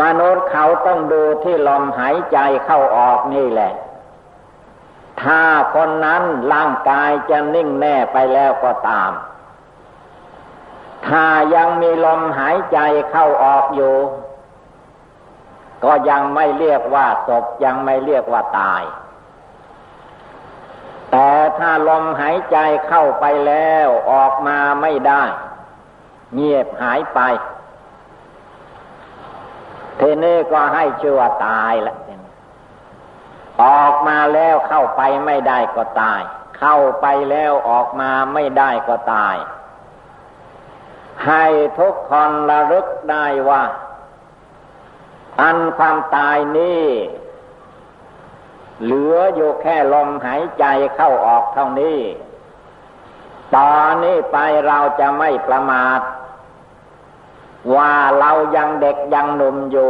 มนุษย์เขาต้องดูที่ลมหายใจเข้าออกนี่แหละ ถ้าคนนั้นร่างกายจะนิ่งแน่ไปแล้วก็ตาม ถ้ายังมีลมหายใจเข้าออกอยู่ ก็ยังไม่เรียกว่าศพยังไม่เรียกว่าตาย แต่ถ้าลมหายใจเข้าไปแล้วออกมาไม่ได้ เงียบหายไป ทีนี้ก็ให้ชื่อว่าตายละออกมาแล้วเข้าไปไม่ได้ก็ตาย เข้าไปแล้วออกมาไม่ได้ก็ตาย ให้ทุกคนระลึกได้ว่า อันความตายนี้เหลืออยู่แค่ลมหายใจเข้าออกเท่านี้ตอนนี้ไปเราจะไม่ประมาท ว่าเรายังเด็กยังหนุ่มอยู่